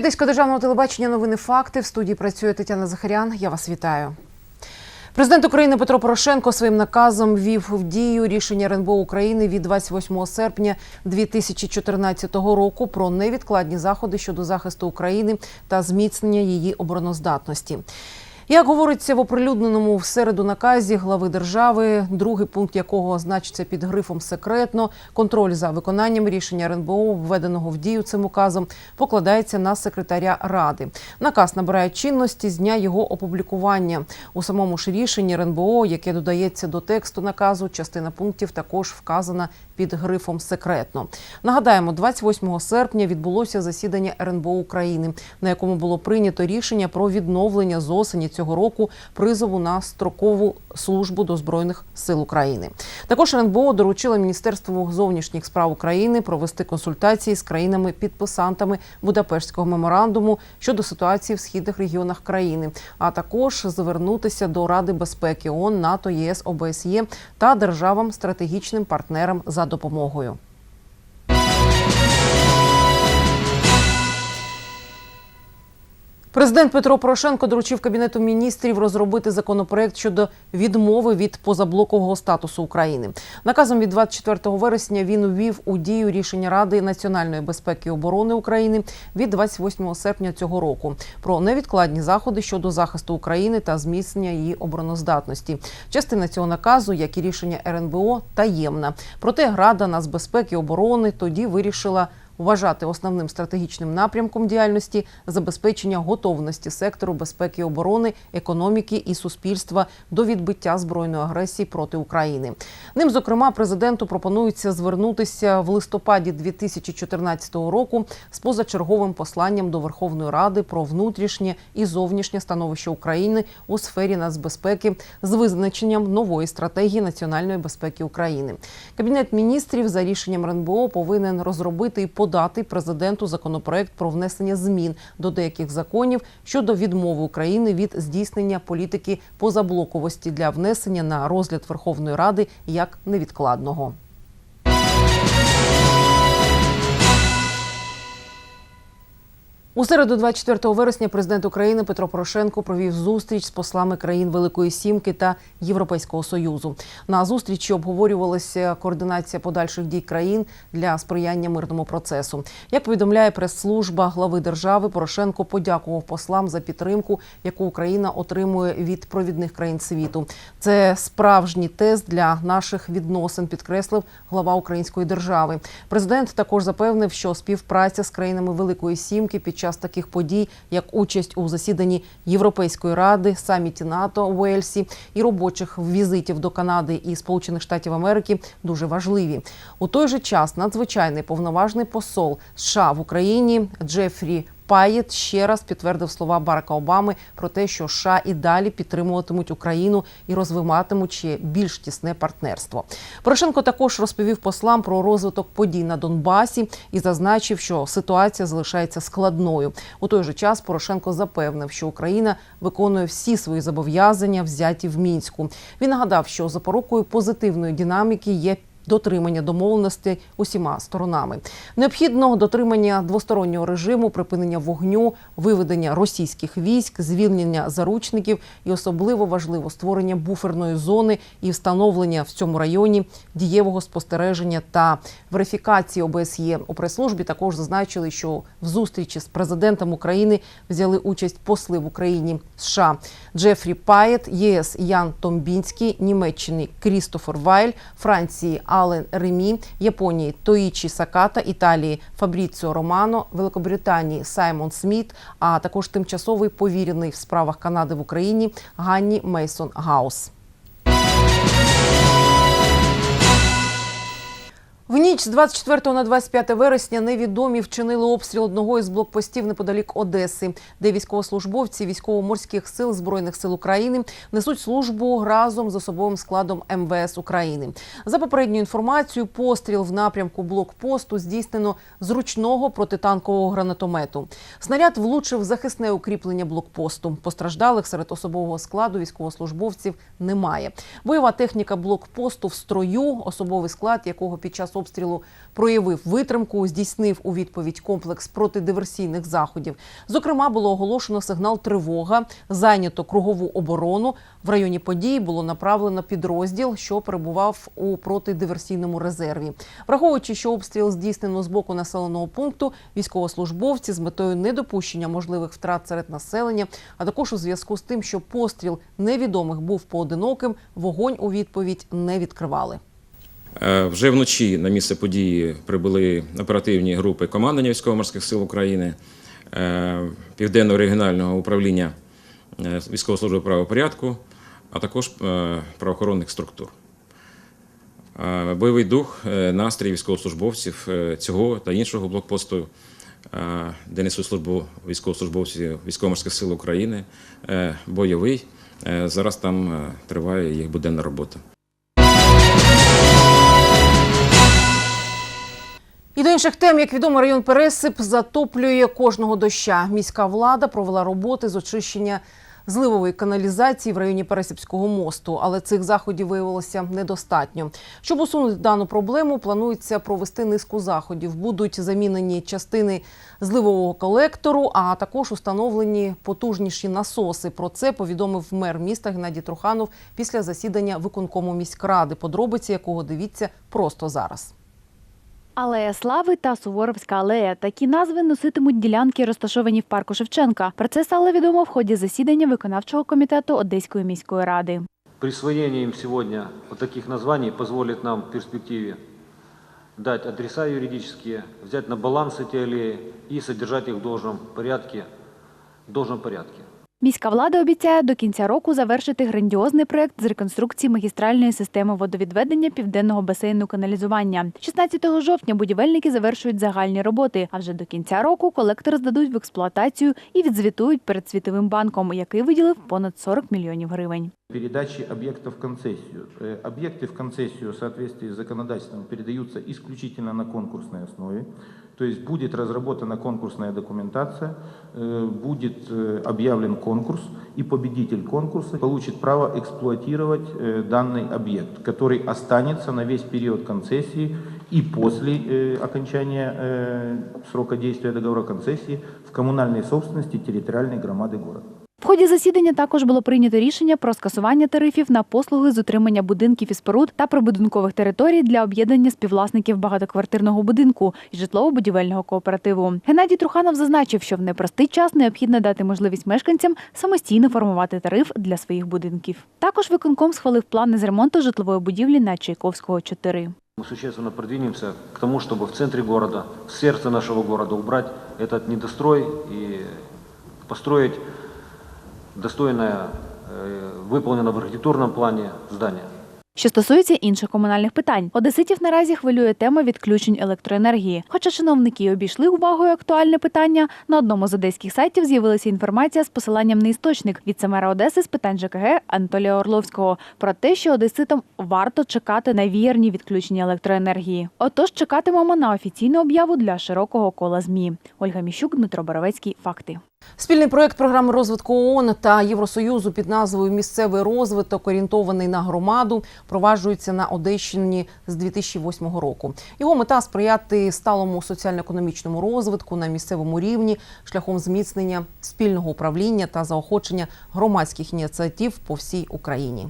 Одеського державного телебачення новини факти. В студії працює Тетяна Захарян. Я вас вітаю. Президент України Петро Порошенко своїм наказом ввів в дію рішення РНБО України від 28 серпня 2014 року про невідкладні заходи щодо захисту України та зміцнення її обороноздатності. Як говориться в оприлюдненому в середу наказі глави держави, другий пункт якого значиться під грифом секретно, контроль за виконанням рішення РНБО, введеного в дію цим указом, покладається на секретаря ради. Наказ набирає чинності з дня його опублікування. У самому ж рішенні РНБО, яке додається до тексту наказу, частина пунктів також вказана під грифом секретно. Нагадаємо, 28 серпня відбулося засідання РНБО України, на якому було прийнято рішення про відновлення з осені цього року призову на строкову службу до збройних сил України. Також РНБО доручило Міністерству зовнішніх справ України провести консультації з країнами-підписантами Будапештського меморандуму щодо ситуації в східних регіонах країни, а також звернутися до Ради безпеки ООН, НАТО, ЄС, ОБСЄ та державам стратегічним партнерам за допомогою. Президент Петро Порошенко доручив кабінету міністрів розробити законопроект щодо відмови від позаблокового статусу України. Наказом від 24 вересня він ввів у дію рішення Ради національної безпеки і оборони України від 28 серпня цього року про невідкладні заходи щодо захисту України та зміцнення її обороноздатності. Частина цього наказу, як і рішення РНБО, таємна. Проте Рада нацбезпеки і оборони тоді вирішила вважати основним стратегічним напрямком діяльності забезпечення готовності сектору безпеки і оборони, економіки і суспільства до відбиття збройної агресії проти України. Ним, зокрема, президенту пропонується звернутися в листопаді 2014 року з позачерговим посланням до Верховної Ради про внутрішнє і зовнішнє становище України у сфері нацбезпеки з визначенням нової стратегії національної безпеки України. Кабінет міністрів за рішенням РНБО повинен розробити і подати президенту законопроект про внесення змін до деяких законів щодо відмови України від здійснення політики позаблоковості для внесення на розгляд Верховної Ради як невідкладного. У середу, 24 вересня, президент України Петро Порошенко провів зустріч з послами країн Великої Сімки та Європейського союзу. На зустрічі обговорювалася координація подальших дій країн для сприяння мирному процесу. Як повідомляє прес-служба глави держави, Порошенко подякував послам за підтримку, яку Україна отримує від провідних країн світу. Це справжній тест для наших відносин, підкреслив глава української держави. Президент також запевнив, що співпраця з країнами Великої Сімки під час таких подій, як участь у засіданні Європейської ради, саміті НАТО у Уельсі і робочих візитів до Канади і Сполучених Штатів Америки, дуже важливі. У той же час надзвичайний повноважний посол США в Україні Джефрі. Паєт ще раз підтвердив слова Барака Обами про те, що США і далі підтримуватимуть Україну і розвиватимуть більш тісне партнерство. Порошенко також розповів послам про розвиток подій на Донбасі і зазначив, що ситуація залишається складною. У той же час Порошенко запевнив, що Україна виконує всі свої зобов'язання, взяті в мінську. Він нагадав, що запорукою позитивної динаміки є дотримання домовленостей усіма сторонами. Необхідно дотримання двостороннього режиму, припинення вогню, виведення російських військ, звільнення заручників і особливо важливо створення буферної зони і встановлення в цьому районі дієвого спостереження та верифікації ОБСЄ. У прес-службі також зазначили, що в зустрічі з президентом України взяли участь посли в Україні США Джефрі Паєт, ЄС Ян Томбінський, Німеччини Крістофер Вайль, Франції Ален Ремі, Японії Тоїчі Саката, Італії Фабріціо Романо, Великобританії Саймон Сміт, а також тимчасовий повірений в справах Канади в Україні Ганні Мейсон Гаус. В ніч з 24 на 25 вересня невідомі вчинили обстріл одного із блокпостів неподалік Одеси, де військовослужбовці військово-морських сил збройних сил України несуть службу разом з особовим складом МВС України. За попередньою інформацією, постріл в напрямку блокпосту здійснено з ручного протитанкового гранатомету. Снаряд влучив захисне укріплення блокпосту. Постраждалих серед особового складу військовослужбовців немає. Бойова техніка блокпосту в строю, особовий склад якого під час обстрілу проявив витримку, здійснив у відповідь комплекс протидиверсійних заходів. Зокрема, було оголошено сигнал тривога, зайнято кругову оборону. В районі події було направлено підрозділ, що перебував у протидиверсійному резерві. Враховуючи, що обстріл здійснено з боку населеного пункту, військовослужбовці з метою недопущення можливих втрат серед населення, а також у зв'язку з тим, що постріл невідомих був поодиноким, вогонь у відповідь не відкривали. Е, Вже вночі на місце події прибули оперативні групи командування військово-морських сил України, е, Південного регіонального управління е, військової служби правопорядку, а також правоохоронних структур. Бойовий дух, настрій військовослужбовців цього та іншого блокпосту, де несуть службу військовослужбовці військово-морських сил України, бойовий. Зараз там триває їх буденна робота. І до інших тем, як відомо, район Пересип затоплює кожного доща. Міська влада провела роботи з очищення зливової каналізації в районі Пересипського мосту, але цих заходів виявилося недостатньо. Щоб усунути дану проблему, планується провести низку заходів. Будуть замінені частини зливового колектору, а також установлені потужніші насоси. Про це повідомив мер міста Геннадій Труханов після засідання виконкому міськради, подробиці якого дивіться просто зараз. Алея Слави та Суворовська алея. Такі назви носитимуть ділянки, розташовані в парку Шевченка. Про це стало відомо в ході засідання виконавчого комітету Одеської міської ради. Присвоение им сегодня вот таких названий позволит нам в перспективе дать адреса юридические, взять на баланс эти аллеи и содержать их в должном порядке, в должном. Міська влада обіцяє до кінця року завершити грандіозний проект з реконструкції магістральної системи водовідведення південного басейну каналізування. 16 жовтня будівельники завершують загальні роботи. А вже до кінця року колектор здадуть в експлуатацію і відзвітують перед світовим банком, який виділив понад 40 мільйонів гривень. передачи объектов в концессию. Э, Объекты в концессию в соответствии с законодательством передаются исключительно на конкурсной основе. То есть будет разработана конкурсная документация, э, будет э, объявлен конкурс, и победитель конкурса получит право эксплуатировать э, данный объект, который останется на весь период концессии и после окончания срока действия договора концессии в коммунальной собственности территориальной громады города. В ході засідання також було прийнято рішення про скасування тарифів на послуги з утримання будинків і споруд та прибудинкових територій для об'єднання співвласників багатоквартирного будинку і житлово-будівельного кооперативу. Геннадій Труханов зазначив, що в непростий час необхідно дати можливість мешканцям самостійно формувати тариф для своїх будинків. Також виконком схвалив плани з ремонту житлової будівлі на Чайковського 4. Мы существенно продвинемся к тому, чтобы в центре города, в сердце нашего города убрать этот недострой и построить достойное, э, в архитектурном плане здание. Що стосується інших комунальних питань, одеситів наразі хвилює тема відключень електроенергії. Хоча чиновники обійшли увагою актуальне питання, на одному з одеських сайтів з'явилася інформація з посиланням на істочник від мера Одеси з питань ЖКГ Анатолія Орловського про те, що одеситам варто чекати на вірні відключення електроенергії. Отож, чекатимемо на офіційну об'яву для широкого кола змі. Ольга Міщук, Дмитро Боровецький. Факти. Спільний проект програми розвитку ООН та Євросоюзу під назвою Місцевий розвиток орієнтований на громаду проваджується на Одещині з 2008 року. Його мета сприяти сталому соціально-економічному розвитку на місцевому рівні шляхом зміцнення спільного управління та заохочення громадських ініціатив по всій Україні.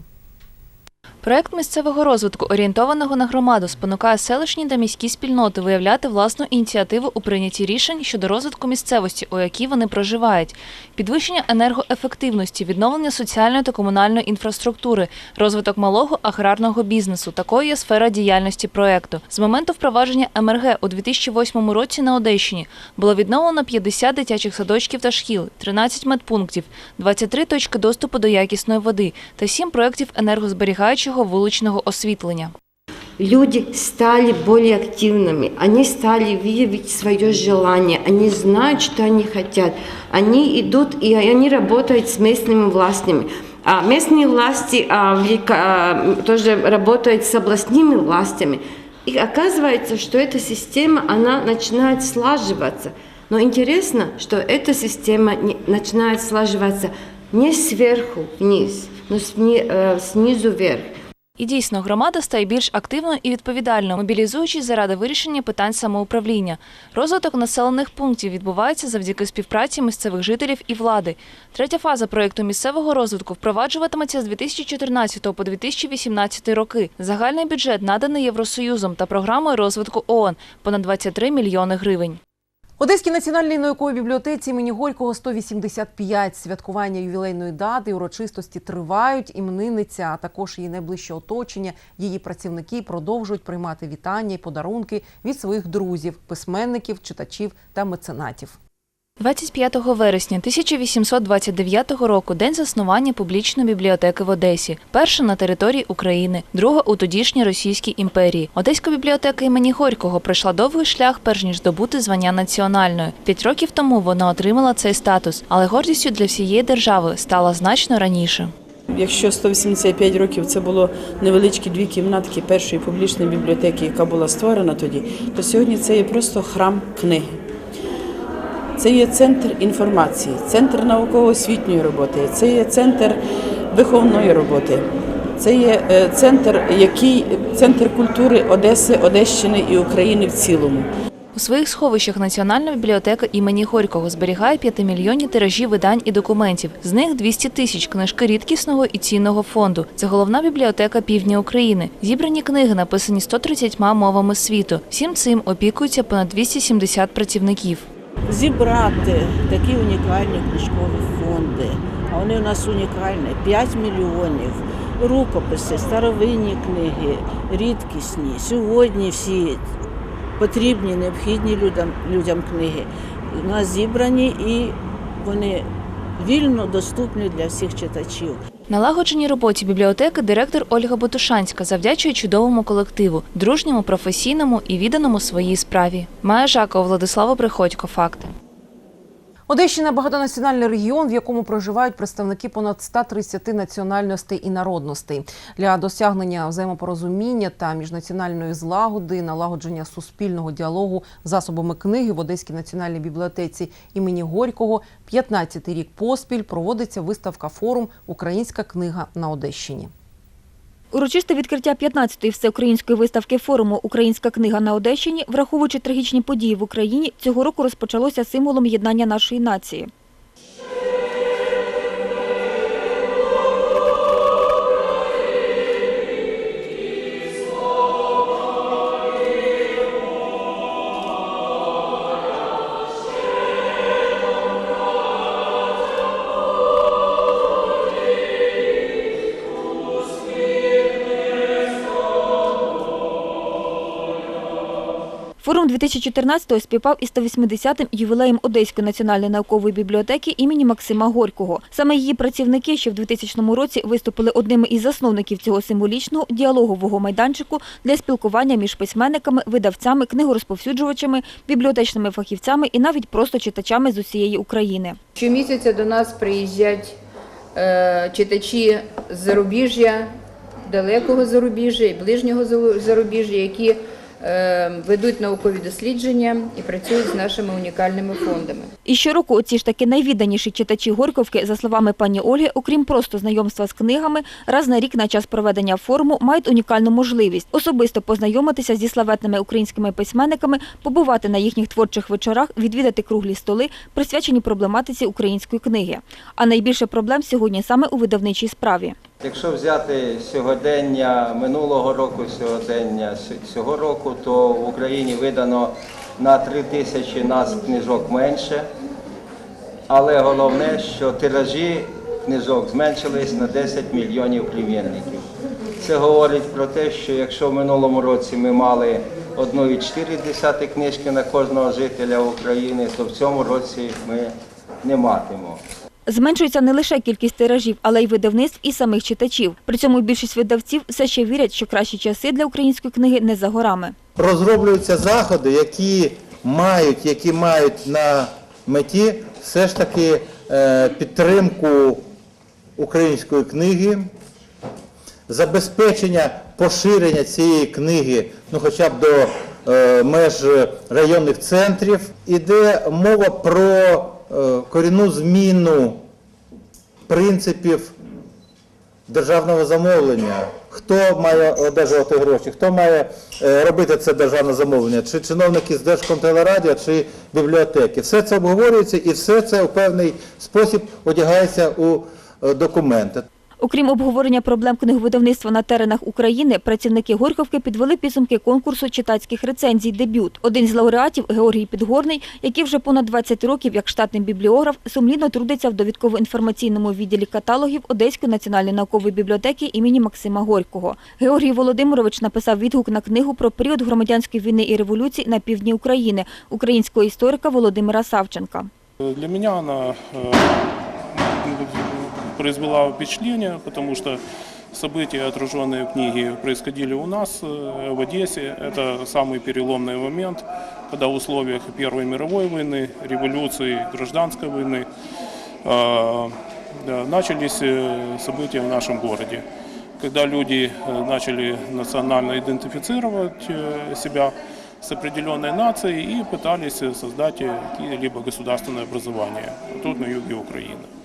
Проект місцевого розвитку, орієнтованого на громаду, спонукає селищні та міські спільноти виявляти власну ініціативу у прийнятті рішень щодо розвитку місцевості, у якій вони проживають, підвищення енергоефективності, відновлення соціальної та комунальної інфраструктури, розвиток малого аграрного бізнесу. Такою є сфера діяльності проекту. З моменту впровадження МРГ у 2008 році на Одещині було відновлено 50 дитячих садочків та шкіл, 13 медпунктів, 23 точки доступу до якісної води та 7 проєктів енергозберігаючого вуличного освітлення. люди стали более активными, они стали выявить свое желание, они знают, что они хотят, они идут и они работают с местными властями. А местные власти а, велика- а, тоже работают с областными властями. И оказывается, что эта система, она начинает слаживаться. Но интересно, что эта система не- начинает слаживаться не сверху вниз, но сни- э, снизу вверх. І дійсно, громада стає більш активною і відповідальною, мобілізуючись заради вирішення питань самоуправління. Розвиток населених пунктів відбувається завдяки співпраці місцевих жителів і влади. Третя фаза проєкту місцевого розвитку впроваджуватиметься з 2014 по 2018 роки. Загальний бюджет наданий Євросоюзом та програмою розвитку ООН – понад 23 мільйони гривень. Одеській національній науковій бібліотеці імені Горького 185. Святкування ювілейної дати урочистості тривають. Іменинниця, а також її найближче оточення, її працівники продовжують приймати вітання і подарунки від своїх друзів, письменників, читачів та меценатів. 25 вересня 1829 року день заснування публічної бібліотеки в Одесі. Перша на території України, друга у тодішній Російській імперії. Одеська бібліотека імені Горького пройшла довгий шлях, перш ніж здобути звання національної. П'ять років тому вона отримала цей статус, але гордістю для всієї держави стала значно раніше. Якщо 185 років це було невеличкі дві кімнатки першої публічної бібліотеки, яка була створена тоді, то сьогодні це є просто храм книги. Це є центр інформації, центр науково-освітньої роботи, це є центр виховної роботи, це є е, центр, який центр культури Одеси, Одещини і України в цілому. У своїх сховищах Національна бібліотека імені Горького зберігає п'ятимільйонні тиражі видань і документів. З них 200 тисяч книжки рідкісного і цінного фонду. Це головна бібліотека півдня України. Зібрані книги написані 130 мовами світу. Всім цим опікуються понад 270 працівників. Зібрати такі унікальні книжкові фонди. А вони у нас унікальні 5 мільйонів. Рукописи, старовинні книги, рідкісні. Сьогодні всі потрібні, необхідні людям, людям книги у нас зібрані і вони вільно доступні для всіх читачів. Налагодженій роботі бібліотеки директор Ольга Ботушанська завдячує чудовому колективу, дружньому, професійному і відданому своїй справі. Майя Жакова, Владислава Приходько. Факти. Одещина багатонаціональний регіон, в якому проживають представники понад 130 національностей і народностей. Для досягнення взаємопорозуміння та міжнаціональної злагоди, налагодження суспільного діалогу засобами книги в Одеській національній бібліотеці імені Горького 15-й рік поспіль проводиться виставка форум Українська книга на Одещині. Урочисте відкриття 15-ї всеукраїнської виставки форуму Українська книга на Одещині, враховуючи трагічні події в Україні, цього року розпочалося символом єднання нашої нації. 2014-го співпав із 180-м ювілеєм Одеської національної наукової бібліотеки імені Максима Горького. Саме її працівники ще в 2000 році виступили одними із засновників цього символічного діалогового майданчику для спілкування між письменниками, видавцями, книгорозповсюджувачами, бібліотечними фахівцями і навіть просто читачами з усієї України. Щомісяця до нас приїздять е, читачі з зарубіжжя, далекого зарубіжжя і ближнього зару- зарубіжжя, які ведуть наукові дослідження і працюють з нашими унікальними фондами. І щороку оці ж таки найвідданіші читачі Горьковки, за словами пані Ольги, окрім просто знайомства з книгами, раз на рік на час проведення форуму мають унікальну можливість особисто познайомитися зі славетними українськими письменниками, побувати на їхніх творчих вечорах, відвідати круглі столи, присвячені проблематиці української книги. А найбільше проблем сьогодні саме у видавничій справі. Якщо взяти сьогодення минулого року, сьогодення цього року, то в Україні видано на 3 тисячі нас книжок менше. Але головне, що тиражі книжок зменшились на 10 мільйонів примірників. Це говорить про те, що якщо в минулому році ми мали 1,4 книжки на кожного жителя України, то в цьому році ми не матимемо. Зменшується не лише кількість тиражів, але й видавництв і самих читачів. При цьому більшість видавців все ще вірять, що кращі часи для української книги не за горами. розроблюються заходи, які мають, які мають на меті все ж таки е, підтримку української книги, забезпечення поширення цієї книги, ну хоча б до е, меж районних центрів. Іде мова про корінну зміну принципів державного замовлення. Хто має одержувати гроші, хто має е, робити це державне замовлення, чи чиновники з Держкомтелерадіо, чи бібліотеки. Все це обговорюється і все це у певний спосіб одягається у е, документи. Окрім обговорення проблем книговидавництва на теренах України, працівники Горьковки підвели підсумки конкурсу читацьких рецензій «Дебют». Один з лауреатів Георгій Підгорний, який вже понад 20 років як штатний бібліограф, сумлінно трудиться в довідково-інформаційному відділі каталогів Одеської національної наукової бібліотеки імені Максима Горького. Георгій Володимирович написав відгук на книгу про період громадянської війни і революції на півдні України українського історика Володимира Савченка. Для меня она э, произвела впечатление, потому что события, отраженные в книге, происходили у нас э, в Одессе. Это самый переломный момент, когда в условиях Первой мировой войны, революции, гражданской войны э, начались э, события в нашем городе. Когда люди начали национально идентифицировать себя с определенной нацией и пытались создать какие-либо государственное образование тут на юге Украины.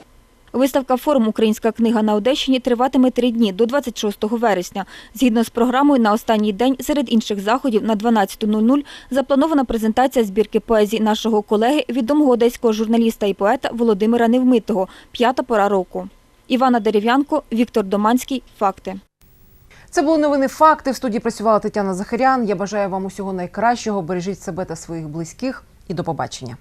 Виставка «Форум Українська книга на Одещині» триватиме три дні до 26 вересня. Згідно з програмою, на останній день серед інших заходів на 12.00 запланована презентація збірки поезії нашого колеги, відомого одеського журналіста і поета Володимира Невмитого «П'ята пора року». Івана Дерев'янко, Віктор Доманський. Факти. Це були новини факти. В студії працювала Тетяна Захарян. Я бажаю вам усього найкращого. Бережіть себе та своїх близьких і до побачення.